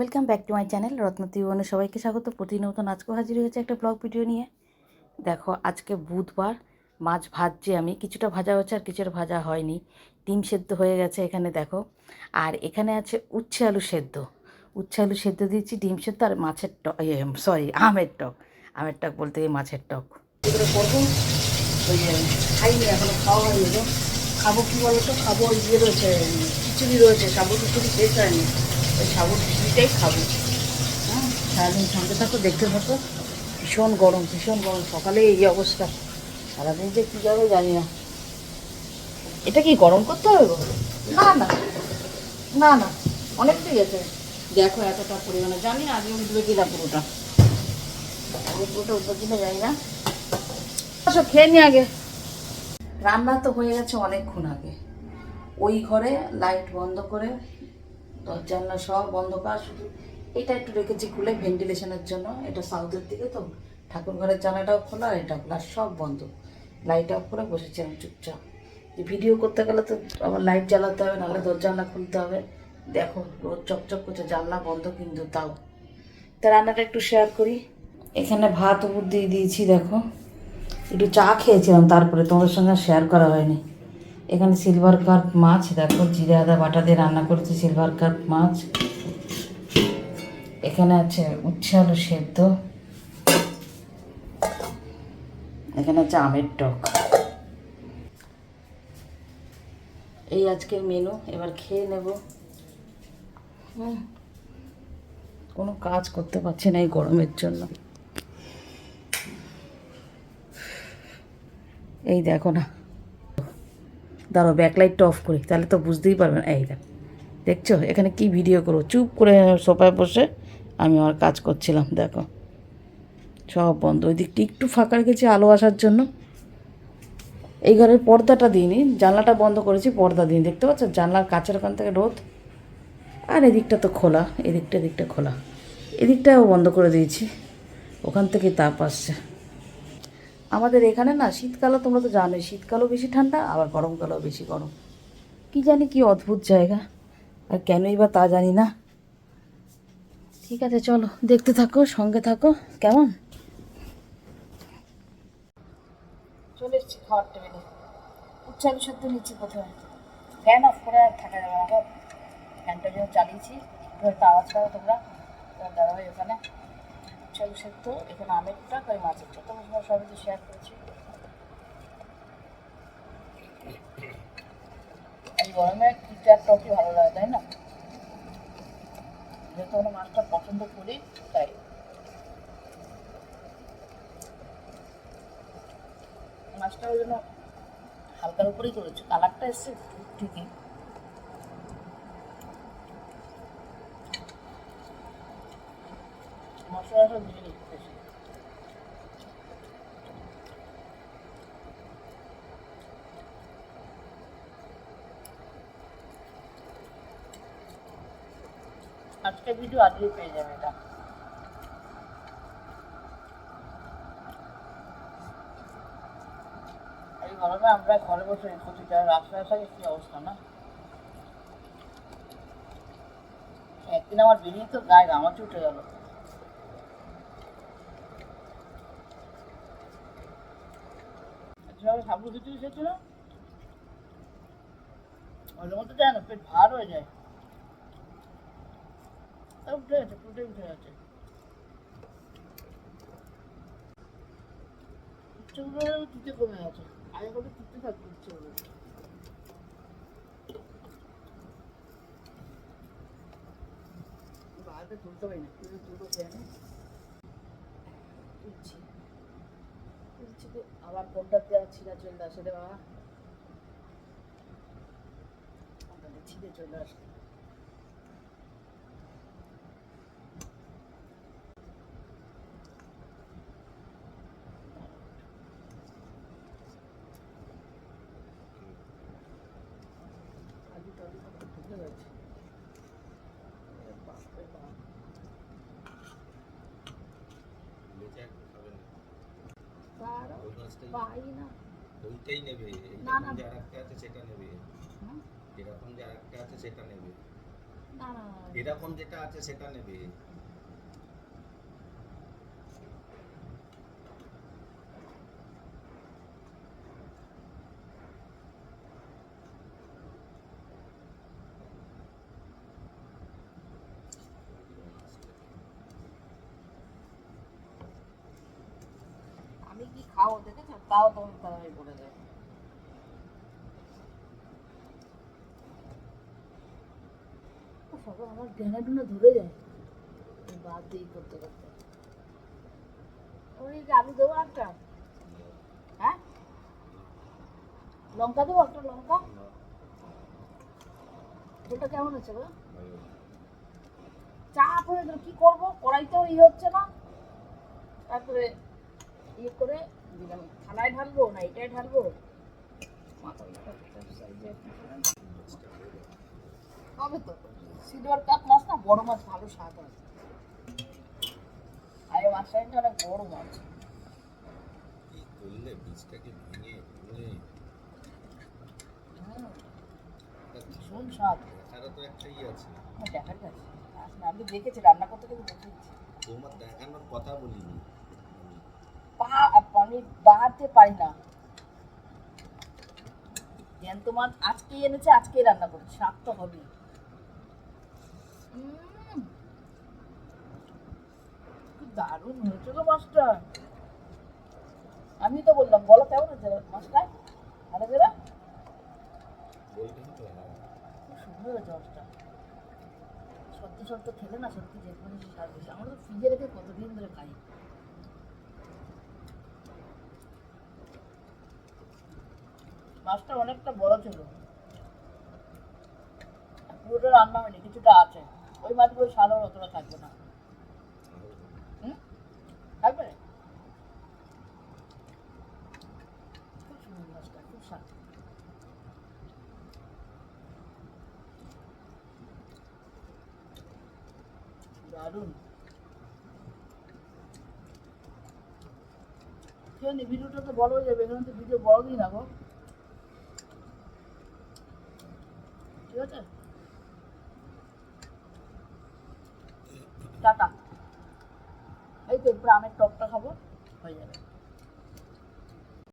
Welcome back to my channel রত্ন ত্রিভুবনে সবাইকে স্বাগত। প্রতিনিয়ত আজকেও হাজির হয়েছে একটা ব্লগ ভিডিও নিয়ে। দেখো, আজকে বুধবার, মাছ ভাজছি আমি। কিছুটা ভাজা হচ্ছে আর কিছুটা ভাজা হয়নি। ডিম সেদ্ধ হয়ে গেছে এখানে, দেখো। আর এখানে আছে উচ্ছে আলু সেদ্ধ। উচ্ছে আলু সেদ্ধ দিয়েছি, ডিম সেদ্ধ আর মাছের টক সরি আমের টক। আমের টক বলতে গিয়ে মাছের টক। খাইনি খাওয়া খাব কি বলো তো খাব ইয়ে রয়েছে, খিচুড়ি রয়েছে। সাবু খিচুড়ি শেষ হয়নি ওই সাবু খিচুড়িটাই খাব। হ্যাঁ সারাদিন সঙ্গে থাকো দেখতে থাকো। ভীষণ গরম ভীষণ গরম সকালে এই অবস্থা। সারাদিন যে কী যাবে জানি না। এটা কি গরম করতে হবে? না না। না না। অনেকটাই আছে। দেখো এতটা পরিমাণে। জানি না আগে উঠবে কিনা পুরোটা। আগে পুরোটা উঠবে কিনা জানি না। আসো খেয়ে নি আগে। রান্না তো হয়ে গেছে অনেকক্ষণ আগে। ওই ঘরে লাইট বন্ধ করে জানলা সব বন্ধ করা শুধু এটা একটু রেখেছি খুলে ভেন্টিলেশনের জন্য। এটা সাউথের দিকে তো। ঠাকুর ঘরের জানাটাও খোলা এটা খোলা সব বন্ধ। লাইট অফ করে বসেছিলাম চুপচাপ। ভিডিও করতে গেলে তো আবার লাইট জ্বালাতে হবে, নাহলে দরজা জানলা খুলতে হবে। দেখো রোদ চকচক করছে, জানলা বন্ধ কিন্তু তাও। তা রান্নাটা একটু শেয়ার করি। এখানে ভাত উপর দিয়ে দিয়েছি, দেখো। একটু চা খেয়েছিলাম, তারপরে তোমাদের সঙ্গে শেয়ার করা হয়নি। এখানে সিলভার কার্প মাছ, দেখো জিরে, আদা, বাটা দিয়ে রান্না করেছি সিলভার কার্প মাছ। এখানে আছে উচ্ছে আলু সেদ্ধ। এখানে আছে আমের টক। এই আজকের মেনু এবার খেয়ে নেব। কোনো কাজ করতে পারছি না এই গরমের জন্য। এই দেখো না। দাঁড়ো ব্যাকলাইটটা অফ করি, তাহলে তো বুঝতেই পারবেন। এই দেখ, দেখছ? এখানে কি ভিডিও করব চুপ করে সোফায় বসে আমি আমার কাজ করছিলাম, দেখো। সব বন্ধ। ওই দিকটা একটু ফাঁকা রেখেছি আলো আসার জন্য। এই ঘরের পর্দাটা দিইনি, জানলাটা বন্ধ করেছি, পর্দা দিই দেখতে পাচ্ছ? জানলার কাছের ওখান থেকে রোদ। আর এদিকটা তো খোলা, এদিকটা এদিকটা খোলা। এদিকটাও বন্ধ করে দিয়েছি। ওখান থেকে তাপ আসছে। আমাদের এখানে না শীতকালে তোমরা তো জানোই, শীতকালও বেশি ঠান্ডা, আবার গরমকালেও বেশি গরম। কি জানি কি অদ্ভুত জায়গা, আর কেনই বা তা জানি না। ঠিক আছে, চলো, দেখতে থাকো, সঙ্গে থাকো, কেমন? চলে এসছি খাওয়ার টেবিলে। উচ্চ আলু নিচ্ছি প্রথমে ফ্যান অফ করে আর থাকা যাবে না। ফ্যানটা যখন চালিয়েছি একটু একটা আওয়াজ পাবে তোমরা। তোমার দাদাভাই ওখানে। আলু সেদ্ধ, এখানে আমের ওই মাছের টক তোমার সঙ্গে সবই তো শেয়ার করেছি। এই গরমে খিচার টকই ভালো লাগে, তাই না? যেহেতু আমরা মাছটা পছন্দ করি, তাই। মাছটা ওই জন্য হালকার উপরেই করেছি কালারটা এসছে ঠিকই। আজকে ভিডিও আজকেই পেয়ে যাবে এটা। এই গরমে আমরা ঘরে বসে করছি যারা রাস্তায় থাকে, কি অবস্থা না? একদিন আমার বেরিয়ে তো গায়ে গামাচি উঠে গেল। যেভাবে সাবু খিচুড়ি খেয়েছিল ওর মধ্যে যায় না, পেট ভার হয়ে যায়। উঠে গেছে, পুরোটাই উঠে গেছে। উচ্চগুলো তিতে কমে গেছে। আগে তিতে থাকতো উচ্চগুলো বাড়িতে তুলতে পারি না তুলে তুলবো খেয়ে তো ফোনটা আর ছিঁড়া চলে আসে রে বাবা। ছিঁড়ে চলে আসে আলু টালু সব ঢুকে গেছে এ বাপরে বাপ। তারও ওই মাছটাই পাই না। ওইটাই নেবে। না, না। যে আরেকটা আছে সেটা নেবে। হুম? এরকম যে আরেকটা আছে সেটা নেবে। না না। এরকম যেটা আছে সেটা নেবে আমি কি খাও দেখেছ তাও তুমি তাড়াতাড়ি বলে দেয় সবাই আমার ডেনা ডুনা ধরে যায় এই বাদ দিয়ে করতে করতে ওই যে আমি দেবো একটা হ্যাঁ লঙ্কা দেবো একটা লঙ্কা ওটা কেমন আছে গো চাপ হয়ে গেল কি করব কড়াইতেও ইয়ে হচ্ছে না তারপরে ইয়ে করে দিলাম। থালায় ঢালবো না এটাই ঢালবো। হবে তো। সিলভার কাপ মাছ না বড় মাছ ভালো স্বাদ হয়। আর এই মাছটা কিন্তু অনেক বড় মাছ। করলে বীজটাকে ভেঙে ভেঙে। ভীষণ স্বাদ। দেখারও তো একটাই আছে। আমার দেখার আসলে আমি দেখেছি রান্না করতে কিন্তু দেখেছি। তোমার দেখানোর কথা বলিনি। আমি বাড়াতে পারি না। জ্যান্ত মাছ আজকে এনেছে আজকে রান্না করছি, স্বাদ তো হবে দারুণ হয়েছে গো মাছটা। আমি তো বললাম, বলো কেমন হয়েছে মাছটা? ভালো খুব সুন্দর হয়েছে মাছটা। সত্যি সত্যি খেলে না সত্যি যে কোনো স্বাদ আমরা তো ফ্রিজে রেখে কতদিন ধরে খাই। মাছটা অনেকটা বড় ছিল। পুরোটা রান্না হয়নি, কিছুটা আছে। ওই মাছগুলো আর অতটা থাকবে না। থাকবে? খুব সুন্দর ভিডিওটা তো বড় হয়ে যাবে, এখানে তো ভিডিও বড় দিই না গো। ঠিক আছে? টাটা। এই তো আমের টকটা খাব হয়ে যাবে।